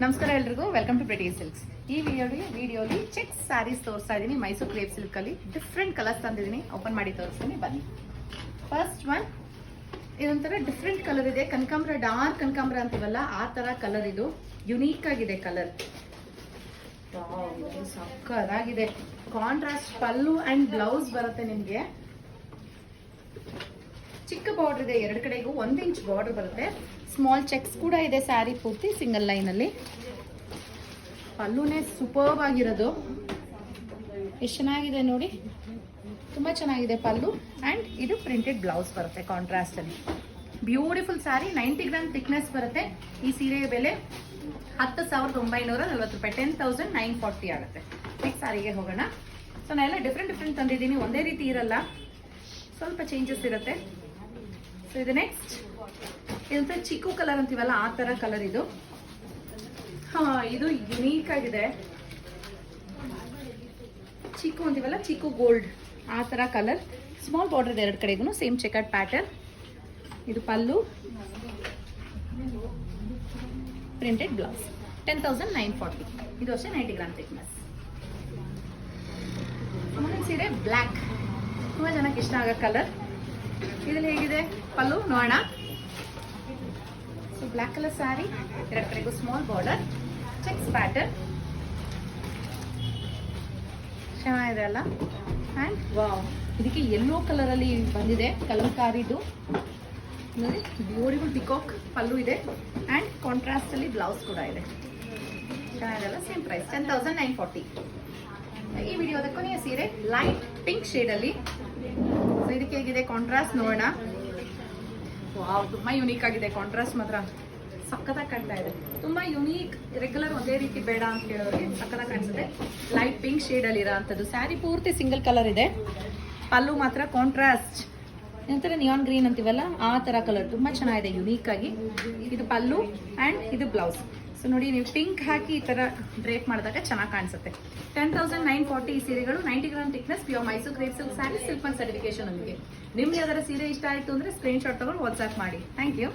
ನಮಸ್ಕಾರ ಎಲ್ರಿಗೂ welcome to pretty silks ಈ ವಿಡಿಯೋಲಿ ವಿಡಿಯೋಲಿ ಚೆಕ್ ಸ್ಯಾರೀಸ್ ತೋರಿಸ್ತಾ ಇದ್ದೀನಿ ಮೈಸೂರು ಕ್ರೇಪ್ ಸಿಲ್ಕ್ ಅಲ್ಲಿ ಡಿಫ್ರೆಂಟ್ ಕಲರ್ಸ್ ತಂದಿದ್ದೀನಿ ಓಪನ್ ಮಾಡಿ ತೋರಿಸ್ತೀನಿ, ಬನ್ನಿ. ಫಸ್ಟ್ ಒನ್ ಇದೊಂಥರ ಡಿಫ್ರೆಂಟ್ ಕಲರ್ ಇದೆ. ಕನಕಾಂಬ್ರ ಡಾರ್ಕ್ ಕನಕಾಂಬ್ರ ಅಂತೀವಲ್ಲ, ಆ ಥರ ಕಲರ್ ಇದು. ಯುನೀಕ್ ಆಗಿದೆ ಕಲರ್ ಸಕ್ಕದಾಗಿದೆ ಕಾಂಟ್ರಾಸ್ಟ್ ಪಲ್ಲು ಅಂಡ್ ಬ್ಲೌಸ್ ಬರುತ್ತೆ ನಿಮಗೆ. ಬಾರ್ಡರ್ ಇದೆ ಎರಡು ಕಡೆಗೂ ಒಂದು ಇಂಚ್ ಬಾರ್ಡರ್ ಬರುತ್ತೆ. ಸ್ಮಾಲ್ ಚೆಕ್ಸ್ ಕೂಡ ಇದೆ ಸ್ಯಾರಿ ಪೂರ್ತಿ ಸಿಂಗಲ್ ಲೈನಲ್ಲಿ ಪಲ್ಲುನೇ ಸೂಪರ್ಬ್ ಆಗಿರೋದು. ಎಷ್ಟು ಚೆನ್ನಾಗಿದೆ ನೋಡಿ. ತುಂಬ ಚೆನ್ನಾಗಿದೆ ಪಲ್ಲು. ಆ್ಯಂಡ್ ಇದು ಪ್ರಿಂಟೆಡ್ ಬ್ಲೌಸ್ ಬರುತ್ತೆ ಕಾಂಟ್ರಾಸ್ಟಲ್ಲಿ beautiful saree ninety gram thickness ಬರುತ್ತೆ. ಈ ಸೀರೆಯ ಬೆಲೆ ಹತ್ತು ಸಾವಿರದ ಒಂಬೈನೂರ ನಲ್ವತ್ತು ರೂಪಾಯಿ ಟೆನ್ ತೌಸಂಡ್ ನೈನ್ ಫಾರ್ಟಿ ಆಗುತ್ತೆ. ನೆಕ್ಸ್ಟ್ ಸಾರಿಗೆ ಹೋಗೋಣ. ಸೊ ನಾನೆಲ್ಲ ಡಿಫ್ರೆಂಟ್ ಡಿಫ್ರೆಂಟ್ ತಂದಿದ್ದೀನಿ. ಒಂದೇ ರೀತಿ ಇರಲ್ಲ. ಸ್ವಲ್ಪ ಚೇಂಜಸ್ ಇರುತ್ತೆ. ಸೊ ಇದು ನೆಕ್ಸ್ಟ್ ಇದಂತ ಚಿಕ್ಕು ಕಲರ್ ಅಂತೀವಲ್ಲ, ಆ ಥರ ಕಲರ್ ಇದು. ಹಾ, ಇದು ಯುನೀಕ್ ಆಗಿದೆ. ಚಿಕ್ಕು ಅಂತೀವಲ್ಲ, ಚಿಕ್ಕು ಗೋಲ್ಡ್ ಆ ಥರ ಕಲರ್ ಸ್ಮಾಲ್ ಬಾರ್ಡರ್ ಇದೆ ಎರಡು ಕಡೆಗೂ ಸೇಮ್ ಚೆಕರ್ಡ್ ಪ್ಯಾಟರ್ನ್ ಇದು pallu. Printed blouse ten thousand nine forty ಇದು ಅಷ್ಟೇ ನೈಂಟಿ ಗ್ರಾಮ್ ಥಿಕ್ನೆಸ್ ಆಮೇಲೆ ಸೀರೆ ಬ್ಲ್ಯಾಕ್ ತುಂಬ ಜನಕ್ಕೆ ಇಷ್ಟ ಆಗೋ ಕಲರ್ ಇದ್ರಲ್ಲಿ ಹೇಗಿದೆ? ಪಲ್ಲು ನೋಡೋಣ ಸೊ ಬ್ಲ್ಯಾಕ್ ಕಲರ್ ಸ್ಯಾರಿ ಎರಡು ಕಡೆಗೂ ಸ್ಮಾಲ್ ಬಾರ್ಡರ್ ಚೆಕ್ಸ್ ಪ್ಯಾಟರ್ನ್ ಚೆನ್ನಾಗಿದೆ ಅಲ್ಲ? ಆ್ಯಂಡ್ ವಾವ್ ಇದಕ್ಕೆ ಎಲ್ಲೋ ಕಲರಲ್ಲಿ ಬಂದಿದೆ, ಕಲಂಕಾರಿದು. ನೋಡಿ ಬ್ಯೂಟಿಫುಲ್ ಪಿಕಾಕ್ ಪಲ್ಲು ಇದೆ. ಆ್ಯಂಡ್ ಕಾಂಟ್ರಾಸ್ಟಲ್ಲಿ ಬ್ಲೌಸ್ ಕೂಡ ಇದೆ. ಚೆನ್ನಾಗಿದೆ ಅಲ್ಲ? Same price ten thousand nine forty ಈ ವಿಡಿಯೋದ ಕೊನೆಯ ಸೀರೆ ಲೈಟ್ ಪಿಂಕ್ ಶೇಡಲ್ಲಿ ಇದಕ್ಕೆ ಹೇಗಿದೆ ಕಾಂಟ್ರಾಸ್ಟ್ ನೋಡೋಣ. ವಾವ್ ತುಂಬ ಯುನೀಕ್ ಆಗಿದೆ ಕಾಂಟ್ರಾಸ್ಟ್ ಮಾತ್ರ. ಸಕ್ಕತ್ತಾಗಿ ಕಾಣ್ತಾ ಇದೆ. ತುಂಬ ಯುನೀಕ್ ರೆಗ್ಯುಲರ್ ಒಂದೇ ರೀತಿ ಬೇಡ ಅಂತ ಹೇಳೋರಿಗೆ ಸಕ್ಕತ್ತಾಗಿ ಕಾಣಿಸುತ್ತೆ. ಲೈಟ್ ಪಿಂಕ್ ಶೇಡಲ್ಲಿ ಅಲ್ಲಿ ಅಂಥದ್ದು ಸ್ಯಾರಿ ಪೂರ್ತಿ ಸಿಂಗಲ್ ಕಲರ್ ಇದೆ. ಪಲ್ಲು ಮಾತ್ರ ಕಾಂಟ್ರಾಸ್ಟ್ ನಂತರ ನಿಯಾನ್ ಗ್ರೀನ್ ಅಂತೀವಲ್ಲ, ಆ ಥರ ಕಲರ್ ತುಂಬ ಚೆನ್ನಾಗಿದೆ ಯುನೀಕ್ ಆಗಿ. ಇದು ಪಲ್ಲು ಆ್ಯಂಡ್ ಇದು ಬ್ಲೌಸ್ ಸೊ ನೋಡಿ, ನೀವು ಪಿಂಕ್ ಹಾಕಿ ಈ ಥರ ಡ್ರೇಪ್ ಮಾಡಿದಾಗ ಚೆನ್ನಾಗಿ ಕಾಣಿಸುತ್ತೆ. ಟೆನ್ ತೌಸಂಡ್ ನೈನ್ ಫಾರ್ಟಿ ಈ ಸೀರೆಗಳು ninety gram thickness pure Mysore crepe silk saree silk certification ಒಂದಿಗೆ ನಿಮ್ಗೆ. ಯಾವ್ದಾರ ಸೀರೆ ಇಷ್ಟ ಆಯಿತು ಅಂದರೆ ಸ್ಕ್ರೀನ್ ಶಾಟ್ ತಗೊಂಡು ವಾಟ್ಸ್ಆ್ಯಪ್ ಮಾಡಿ. Thank you